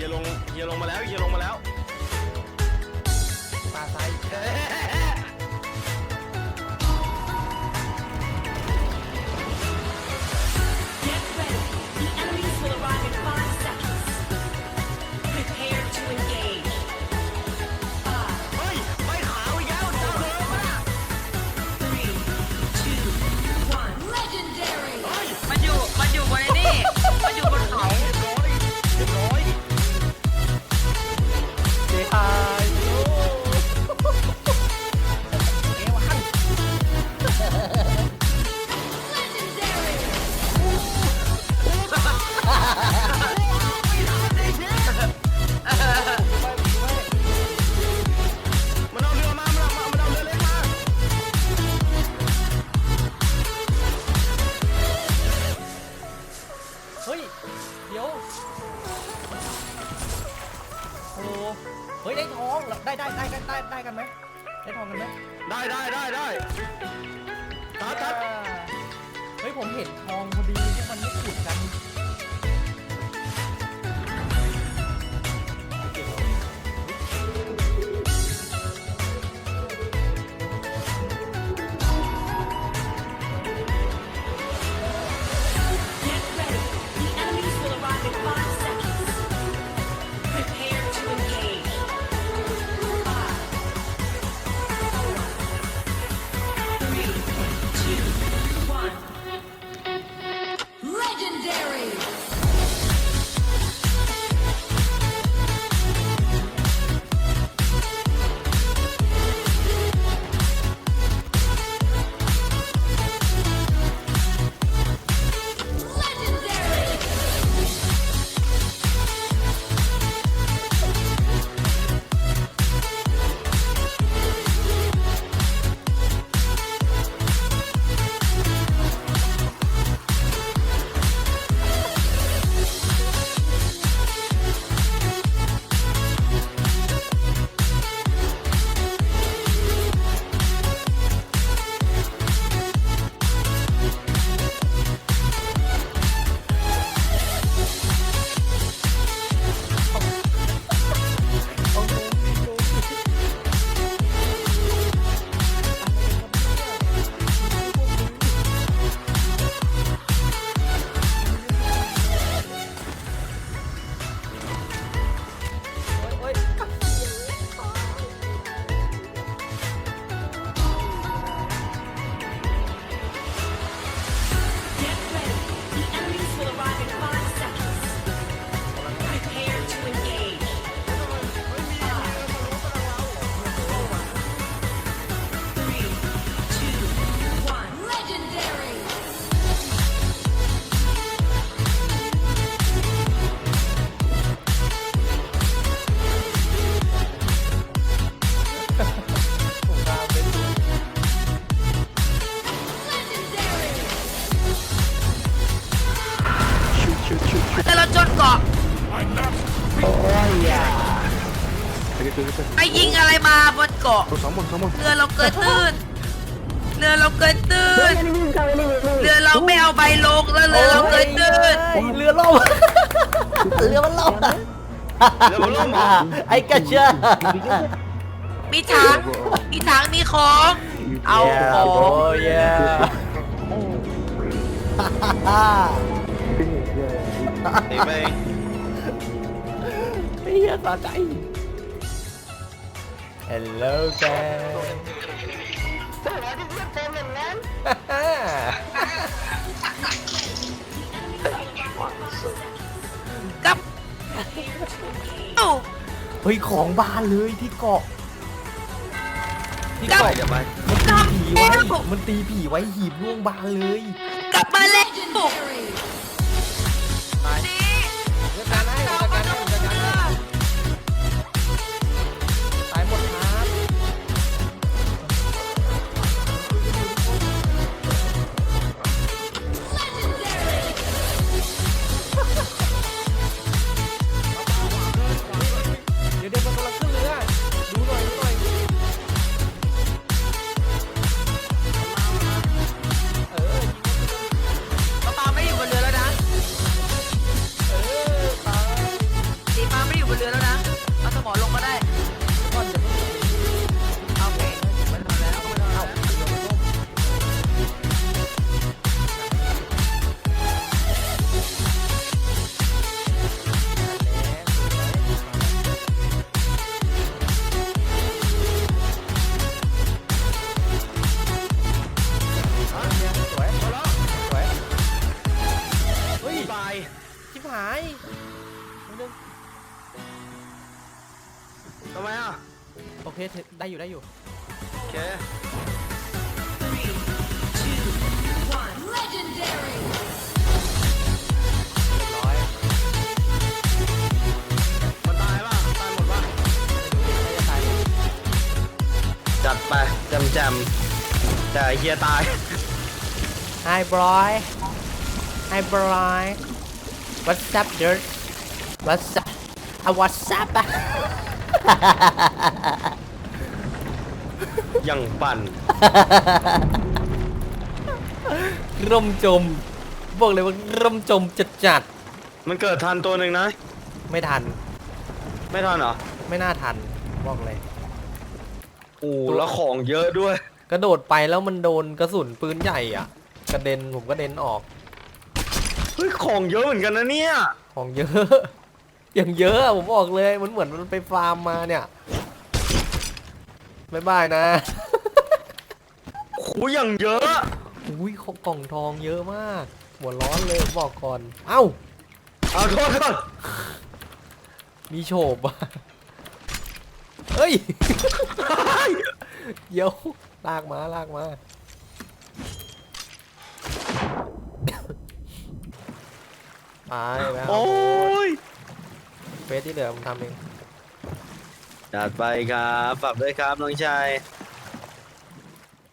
ฮียลงเฮียลงมาแล้วเฮียลงมาแล้วปลาไซ ได้ได้ได้ได้ตัดตัด เฮ้ยผมเห็นทองพอดีที่มันไม่ขุดกัน ไปยิงอะไรมาบนเกาะสองบนสองบนเรือเราเกิดตื้นเรือเราเกิดตื้นเรือเราไม่เอาใบลงแล้วเรือเราเกิดตื้นโอ้ยเรือล่มเรือมันล่มเรือมันล่มเหรอไอ้กระเชื่อมีถังมีถังมีของเอาของโอ้ย เย่ตีไปเองเฮียสะใจ Hello guys กับเอ้าเฮ้ยของบานเลยที่เกาะ ที่กลับเกาะเดี๋ยวไปมันตีผีไว้ มันตีผีไว้หีบล่วงบานเลย กลับมาเล่น โอเคได้อยู่ได้อยู่ โอเค ร้อยมันตายป่ะตายหมดป่ะจัดไปจมแจมแต่เฮียตาย Hi boy Hi boy What's up dude What's up อะ What's up อะ ยังปั่นร่มจม บอกเลยว่าร่มจมจัดจัดมันเกิดทันตัวหนึ่งนะ ๆไม่ทัน ไม่ทันเหรอไม่น่าทัน บอกเลย โอ้แล้วของเยอะด้วย กระโดดไปแล้วมันโดนกระสุนปืนใหญ่อะ กระเด็นผมกระเด็นออก เฮ้ย ของเยอะเหมือนกันนะเนี่ย ของเยอะ อย่างเยอะอะผมบอกเลย มันเหมือนมันไปฟาร์มมาเนี่ย บายบายนะโอ้ยอย่างเยอะ อุ้ยของกล่องทองเยอะมาก หัวร้อนเลยบอกก่อน เอ้า เอาโทษโทษมีโฉบอะเฮ้ย เดี๋ยวลากมาลากมาไปแล้วโอ้ยเฟสที่เหลือผมทำเอง จัดไปครับ ฝากด้วยครับน้องชาย